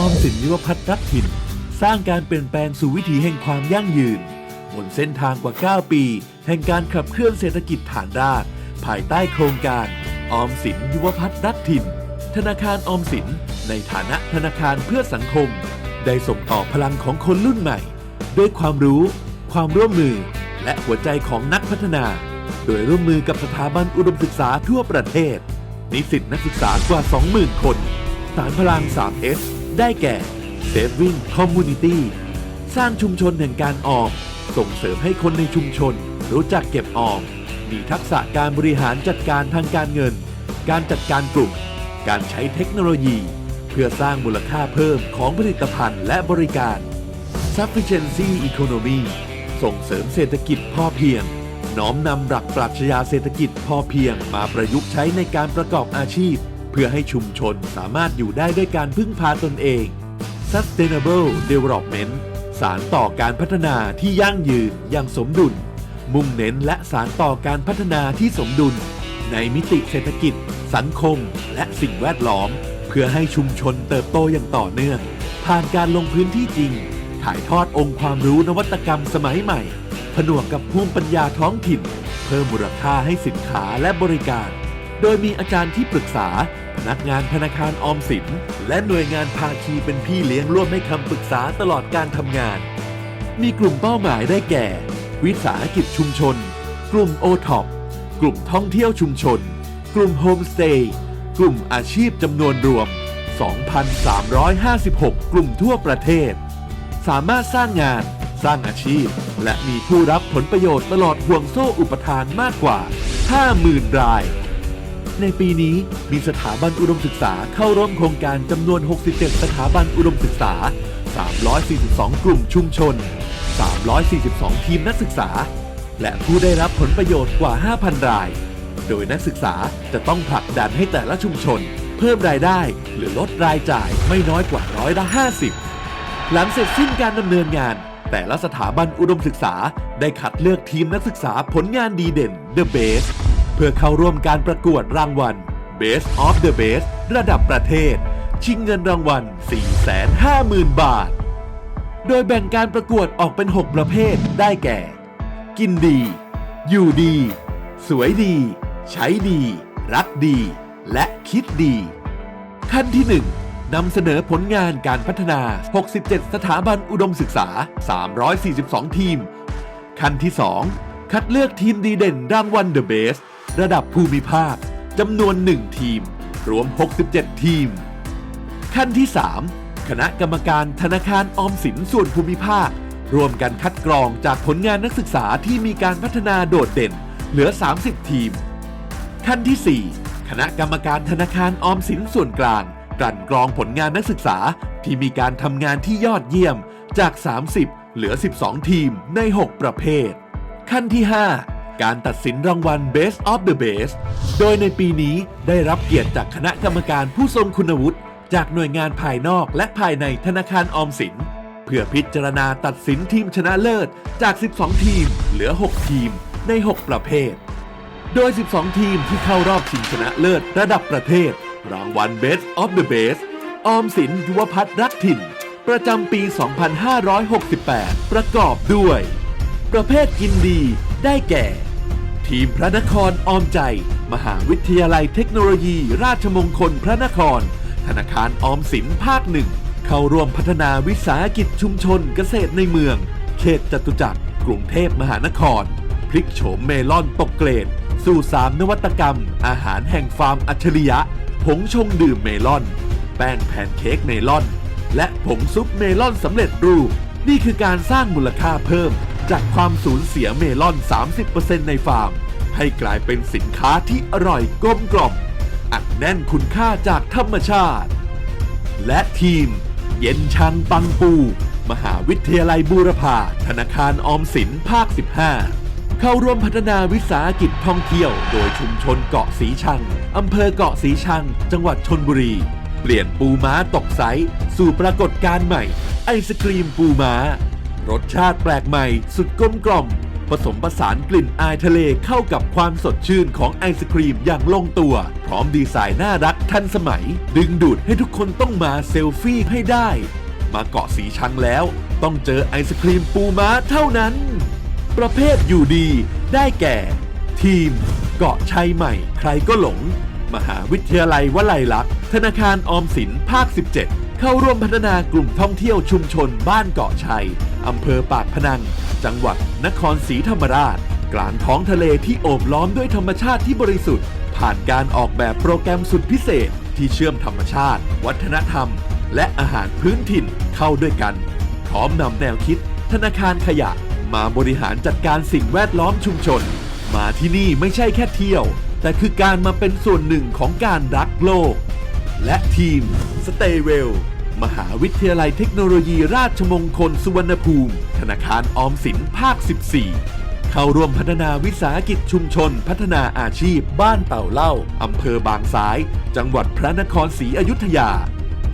ออมสินยุวพัฒน์รักถิ่น สร้างการเปลี่ยนแปลงสู่วิถีแห่งความยั่งยืน บนเส้นทางกว่า 9 ปี แห่งการขับเคลื่อนเศรษฐกิจฐานราก ภายใต้โครงการ ออมสินยุวพัฒน์รักถิ่น ธนาคารออมสิน ในฐานะธนาคารเพื่อสังคม ได้ส่งต่อพลังของคนรุ่นใหม่ ด้วยความรู้ ความร่วมมือ และหัวใจของนักพัฒนา โดยร่วมมือกับสถาบันอุดมศึกษาทั่วประเทศ นิสิตนักศึกษากว่า 20,000 คน สารพลัง 3S ได้แก่ Saving Community สร้างชุมชนแห่งการออม ส่งเสริมให้คนในชุมชน รู้จักเก็บออม มีทักษะการบริหารจัดการทางการเงิน การจัดการกลุ่ม การใช้เทคโนโลยี เพื่อสร้างมูลค่าเพิ่มของผลิตภัณฑ์และบริการ Sufficiency Economy ส่งเสริมเศรษฐกิจพอเพียง น้อมนำหลักปรัชญาเศรษฐกิจพอเพียงมาประยุกต์ใช้ในการประกอบอาชีพ เพื่อให้ชุมชนสามารถอยู่ได้ด้วยการพึ่งพาตนเอง Sustainable Development สารต่อการพัฒนาที่ยั่งยืนอย่างสมดุล มุ่งเน้นและสารต่อการพัฒนาที่สมดุล ในมิติเศรษฐกิจ สังคม และสิ่งแวดล้อม เพื่อให้ชุมชนเติบโตอย่างต่อเนื่อง ผ่านการลงพื้นที่จริง ถ่ายทอดองค์ความรู้นวัตกรรมสมัยใหม่ ผนวกกับภูมิปัญญาท้องถิ่น เพิ่มมูลค่าให้สินค้าและบริการ โดยมีอาจารย์ที่ปรึกษา พนักงานธนาคารออมสิน และหน่วยงานภาคีเป็นพี่เลี้ยงร่วมให้คำปรึกษาตลอดการทำงาน มีกลุ่มเป้าหมายได้แก่ วิสาหกิจชุมชน กลุ่มโอท็อปกลุ่มท่องเที่ยวชุมชน กลุ่มโฮมสเตย์กลุ่มอาชีพจำนวนรวม 2,356 กลุ่มทั่วประเทศ สามารถสร้างงาน สร้างอาชีพ และมีผู้รับผลประโยชน์ตลอดห่วงโซ่อุปทานมากกว่า 50,000 ราย ในปีนี้มีสถาบันอุดมศึกษาเข้าร่วมโครงการจำนวน 67 สถาบันอุดมศึกษา 342 กลุ่มชุมชน 342 ทีมนักศึกษา และผู้ได้รับผลประโยชน์กว่า 5,000 ราย โดยนักศึกษาจะต้องผลักดันให้แต่ละชุมชน เพิ่มรายได้หรือลดรายจ่ายไม่น้อยกว่าร้อยละ 50 หลังเสร็จสิ้นการดำเนินงาน แต่ละสถาบันอุดมศึกษาได้คัดเลือกทีมนักศึกษาผลงานดีเด่น The Best พื่อเข้าร่วมการประกวดรางวัล Best of the Best ระดับประเทศ ชิงเงินรางวัล 450,000 บาท โดยแบ่งการประกวดออกเป็น 6 ประเภทได้แก่ กินดี อยู่ดี สวยดี ใช้ดี รักดี และคิดดีขั้นที่ 1นำเสนอผลงานการพัฒนา 67 สถาบันอุดมศึกษา 342 ทีม ขั้นที่ 2 คัดเลือกทีมดีเด่นรางวัล The Best ระดับภูมิภาคจำนวน 1 ทีม รวม 67 ทีม ขั้นที่ 3 คณะกรรมการธนาคารออมสินส่วนภูมิภาค ร่วมกันคัดกรองจากผลงานนักศึกษาที่มีการพัฒนาโดดเด่น เหลือ 30 ทีม ขั้นที่ 4 คณะกรรมการธนาคารออมสินส่วนกลางกลั่นกรองผลงานนักศึกษาที่มีการทำงานที่ยอดเยี่ยมจาก 30 เหลือ 12 ทีมใน 6 ประเภท ขั้นที่ 5 การตัดสินรางวัล Best of the Best โดยในปีนี้ได้รับเกียรติจากคณะกรรมการผู้ทรงคุณวุฒิจากหน่วยงานภายนอกและภายในธนาคารออมสิน เพื่อพิจารณาตัดสินทีมชนะเลิศจาก 12 ทีม เหลือ 6 ทีมใน 6 ประเภท โดย 12 ทีมที่เข้ารอบชิงชนะเลิศระดับประเทศ รางวัล Best of the Best ออมสินยุวพัฒน์รักถิ่น ประจำปี 2568 ประกอบด้วย ประเภทกินดีได้แก่ ทีมพระนครออมใจ มหาวิทยาลัยเทคโนโลยี ราชมงคลพระนคร ธนาคารออมสินภาคหนึ่ง เข้าร่วมพัฒนาวิสาหกิจชุมชนเกษตรในเมือง เขตจตุจักร กรุงเทพมหานคร พลิกโฉมเมลอนตกเกรด สู่สามนวัตกรรม อาหารแห่งฟาร์มอัจฉริยะ ผงชงดื่มเมลอน แป้งแพนเค้กเมลอน และผงซุปเมลอนสำเร็จรูป นี่คือการสร้างมูลค่าเพิ่ม จากความสูญเสียเมลอน 30%ในฟาร์ม ให้กลายเป็นสินค้าที่อร่อยกลมกล่อม อัดแน่นคุณค่าจากธรรมชาติ และทีม เย็นชังปังปู มหาวิทยาลัยบูรพาธนาคารออมสินภาค 15 เข้าร่วมพัฒนาวิสาหกิจท่องเที่ยว โดยชุมชนเกาะสีชังอำเภอเกาะสีชัง จังหวัดชนบุรี เปลี่ยนปูม้าตกไซส์สู่ปรากฏการณ์ใหม่ ไอศครีมปูม้า รสชาติแปลกใหม่ สุดกลมกล่อม ผสมผสานกลิ่นอายทะเลเข้ากับความสดชื่นของไอศครีมอย่างลงตัว พร้อมดีไซน์น่ารักทันสมัย ดึงดูดให้ทุกคนต้องมาเซลฟี่ให้ได้ มาเกาะสีชังแล้ว ต้องเจอไอศครีมปูม้าเท่านั้น ประเภทอยู่ดี ได้แก่ ทีม เกาะชัยใหม่ ใครก็หลง มหาวิทยาลัยวลัยลักษณ์ธนาคารออมสินภาค 17 เข้าร่วมพัฒนากลุ่มท่องเที่ยวชุมชนบ้านเกาะชัย อำเภอปากพนัง จังหวัดนครศรีธรรมราช กลางท้องทะเลที่โอบล้อมด้วยธรรมชาติที่บริสุทธิ์ ผ่านการออกแบบโปรแกรมสุดพิเศษ ที่เชื่อมธรรมชาติ วัฒนธรรม และอาหารพื้นถิ่นเข้าด้วยกัน พร้อมนำแนวคิด ธนาคารขยะ มาบริหารจัดการสิ่งแวดล้อมชุมชน มาที่นี่ไม่ใช่แค่เที่ยว แต่คือการมาเป็นส่วนหนึ่งของการรักโลก และทีม Stay Well มหาวิทยาลัยเทคโนโลยีราชมงคลสุวรรณภูมิ ธนาคารออมสินภาค 14 เข้าร่วมพัฒนาวิสาหกิจชุมชน พัฒนาอาชีพ บ้านเต่าเล่า อำเภอบางซ้าย จังหวัดพระนครศรีอยุธยา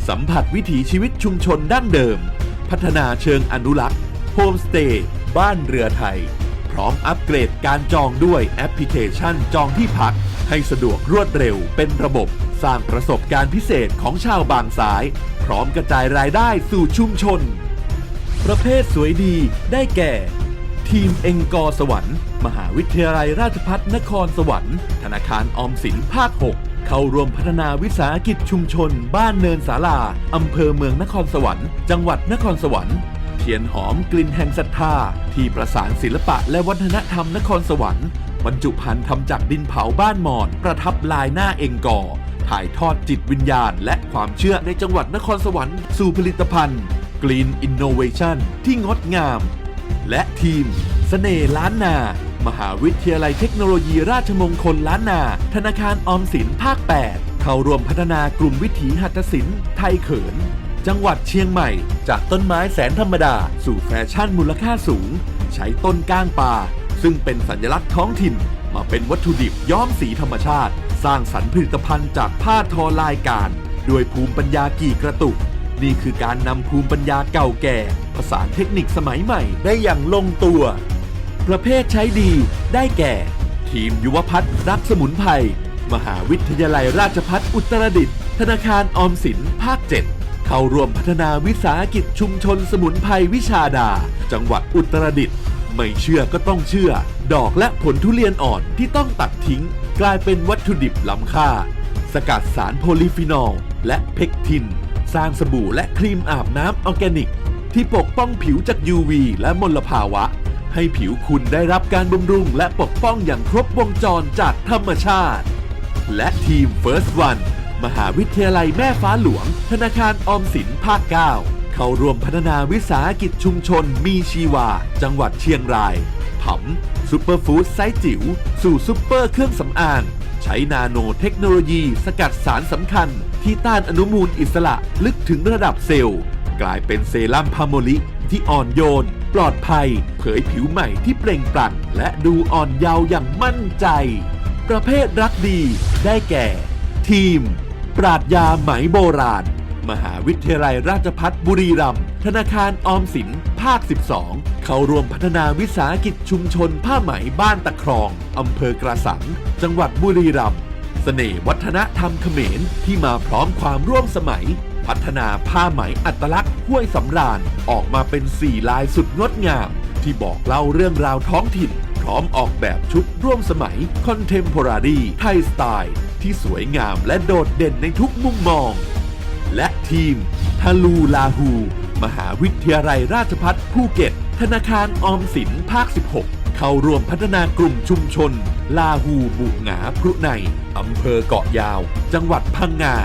สัมผัสวิถีชีวิตชุมชนดั้งเดิม พัฒนาเชิงอนุรักษ์โฮมสเตย์บ้านเรือไทย พร้อมอัปเกรดการจองด้วยแอปพลิเคชันจองที่พัก ให้สะดวกรวดเร็วเป็นระบบ สร้างประสบการณ์พิเศษของชาวบางซ้าย พร้อมกระจายรายได้สู่ชุมชน ประเภทสวยดีได้แก่ ทีมเองกอสวรรค์ มหาวิทยาลัยราชภัฏนครสวรรค์ ธนาคารออมสินภาค 6 เข้าร่วมพัฒนาวิสาหกิจชุมชน บ้านเนินสาลาอำเภอเมืองนครสวรรค์ จังหวัดนครสวรรค์เทียนหอมกลิ่นแห่งศรัทธา ที่ประสานศิลปะและวัฒนธรรมนครสวรรค์บรรจุภัณฑ์ทำจากดินเผาบ้านหมอน ประทับลายหน้าเองกอ ถ่ายทอดจิตวิญญาณ และความเชื่อในจังหวัดนครสวรรค์สู่ผลิตภัณฑ์ Green Innovation ที่งดงาม และทีมสเสน่ห์ล้านนา มหาวิทยาลัยเทคโนโลยีราชมงคลล้านนา ธนาคารออมสินภาค 8 เข้าร่วมพัฒนากลุ่มวิถีหัตถศิลป์ไทยเขิน จังหวัดเชียงใหม่ จากต้นไม้แสนธรรมดา สู่แฟชั่นมูลค่าสูง ใช้ต้นก้างป่าซึ่งเป็นสัญลักษณ์ท้องถิ่น มาเป็นวัตถุดิบย้อมสีธรรมชาติ ร้างสรรค์ผลิตภัณฑ์จากผ้าทอลายการ ด้วยภูมิปัญญากี่กระตุก นี่คือการนำภูมิปัญญาเก่าแก่ ผสานเทคนิคสมัยใหม่ได้อย่างลงตัว ประเภทใช้ดีได้แก่ ทีมยุวพัฒน์รักสมุนไพรมหาวิทยาลัยราชพัฒอุตรดิตถ์ธนาคารออมสินภาค 7 เข้าร่วมพัฒนาวิสาหกิจชุมชนสมุนไพรวิชาดา จังหวัดอุตรดิตถ์ ไม่เชื่อก็ต้องเชื่อ ดอกและผลทุเรียนอ่อนที่ต้องตัดทิ้ง กลายเป็นวัตถุดิบล้ำค่า สกัดสารโพลีฟีนอล และเพกทิน สร้างสบู่และครีมอาบน้ำออร์แกนิก ที่ปกป้องผิวจาก UV และมลภาวะ ให้ผิวคุณได้รับการบำรุงและปกป้องอย่างครบวงจรจากธรรมชาติ และทีม First One มหาวิทยาลัยแม่ฟ้าหลวง ธนาคารออมสินภาค 9 เข้าร่วมพัฒนาวิสาหกิจชุมชนมีชีวา จังหวัดเชียงรายผัมซูเปอร์ฟู้ดไซส์จิ๋วสู่ซูเปอร์เครื่องสำอาง ใช้นาโนเทคโนโลยี สกัดสารสำคัญ ที่ต้านอนุมูลอิสระลึกถึงระดับเซลล์ กลายเป็นเซรั่มพาโมลิ ที่อ่อนโยน ปลอดภัย เผยผิวใหม่ที่เปล่งปลั่งและดูอ่อนเยาว์อย่างมั่นใจ ประเภทรักดี ได้แก่ ทีม ปราดยาไหมโบราณ มหาวิทยาลัยราชพัฒบุรีรัมย์ธนาคารออมสิน ภาค 12 เข้าร่วมพัฒนาวิสาหกิจชุมชนผ้าไหมบ้านตะครอง อำเภอกระสัง จังหวัดบุรีรัมย์เสน่ห์วัฒนธรรมเขมรที่มาพร้อมความร่วมสมัย พัฒนาผ้าไหมอัตลักษณ์ห้วยสำราญ ออกมาเป็นสี่ลายสุดงดงาม ที่บอกเล่าเรื่องราวท้องถิ่น พร้อมออกแบบชุดร่วมสมัยคอนเทม p o r a r y ไทยสไตล์ ที่สวยงามและโดดเด่นในทุกมุมมอง และทีมทาลูลาฮู มหาวิทยาลัยราชพัฒภูเก็ต ธนาคารออมสินภาค 16 เข้าร่วมพัฒนากลุ่มชุมชน ลาฮูบุหงาพรุในอำเภอเกาะยาว จังหวัดพังงา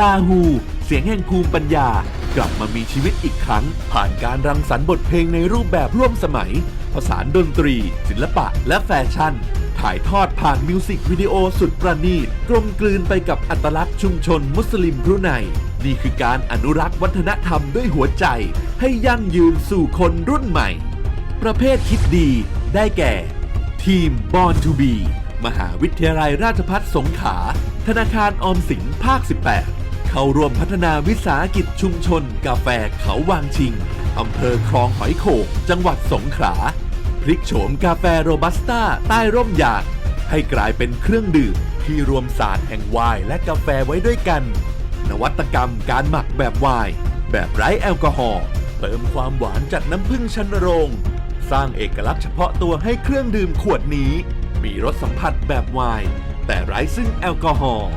ลาฮูเสียงแห่งภูมิปัญญา กลับมามีชีวิตอีกครั้ง ผ่านการรังสรรค์บทเพลงในรูปแบบร่วมสมัย ผสานดนตรี ศิลปะและแฟชั่นถ่ายทอดผ่านมิวสิกวิดีโอสุดประณีต กลมกลืนไปกับอัตลักษณ์ชุมชนมุสลิมบรูไน นี่คือการอนุรักษ์วัฒนธรรมด้วยหัวใจ ให้ยั่งยืนสู่คนรุ่นใหม่ ประเภทคิดดีได้แก่ ทีม Born to Be มหาวิทยาลัยราชพัฒสงขลาธนาคารออมสินภาค 18 เข้าร่วมพัฒนาวิสาหกิจชุมชน กาแฟเขาวางชิง อำเภอคลองหอยโขกจังหวัดสงขลาพลิกโฉมกาแฟโรบัสต้าใต้ร่มยางให้กลายเป็นเครื่องดื่มที่รวมศาสตร์แห่งไวน์และกาแฟไว้ด้วยกัน วัตกรรมการหมักแบบไวน์แบบไร้แอลกอฮอล์เติมความหวานจากน้ำผึ้งชันโรง สร้างเอกลักษณ์เฉพาะตัวให้เครื่องดื่มขวดนี้ มีรสสัมผัสแบบไวน์แต่ไร้ซึ่งแอลกอฮอล์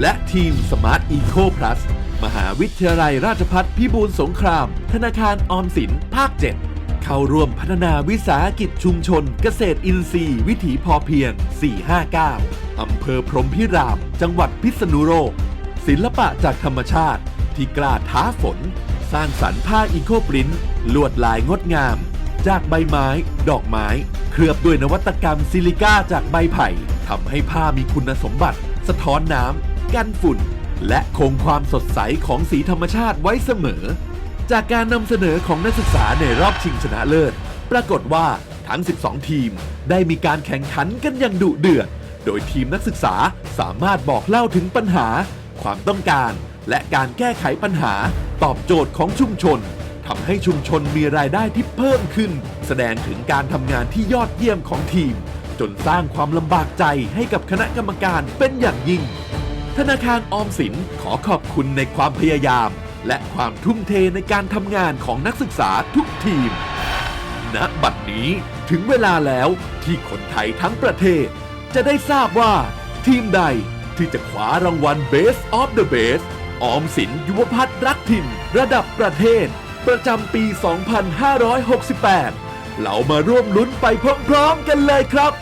และทีม Smart Eco Plus มหาวิทยาลัยราชภัฏพิบูลสงคราม ธนาคารออมสินภาค 7 เข้าร่วมพัฒนาวิสาหกิจชุมชน เกษตรอินทรีย์ วิถีพอเพียง 459 อำเภอพรหมพิราม จังหวัดพิษณุโลก ศิลปะจากธรรมชาติ ที่กล้าท้าฝน สร้างสรรค์ผ้าอีโคปรินลวดลายงดงาม จากใบไม้ ดอกไม้ เคลือบด้วยนวัตกรรมซิลิก้าจากใบไผ่ทำให้ผ้ามีคุณสมบัติ สะท้อนน้ำกันฝุ่น และคงความสดใสของสีธรรมชาติไว้เสมอ จากการนำเสนอของนักศึกษาในรอบชิงชนะเลิศ ปรากฏว่าทั้ง 12 ทีม ได้มีการแข่งขันกันอย่างดุเดือด โดยทีมนักศึกษาสามารถบอกเล่าถึงปัญหา ความต้องการ และการแก้ไขปัญหา ตอบโจทย์ของชุมชนทำให้ชุมชนมีรายได้ที่เพิ่มขึ้น แสดงถึงการทำงานที่ยอดเยี่ยมของทีม จนสร้างความลำบากใจให้กับคณะกรรมการเป็นอย่างยิ่ง ธนาคารออมสินขอขอบคุณในความพยายาม และความทุ่มเทในการทำงานของนักศึกษาทุกทีมณบัดนี้ถึงเวลาแล้วที่คนไทยทั้งประเทศ จะได้ทราบว่าทีมใด ที่จะคว้ารางวัล Best of the Best ออมสินยุวพัฒน์รักถิ่น ระดับประเทศ ประจำปี 2568 เรามาร่วมลุ้นไปพร้อมๆกันเลยครับ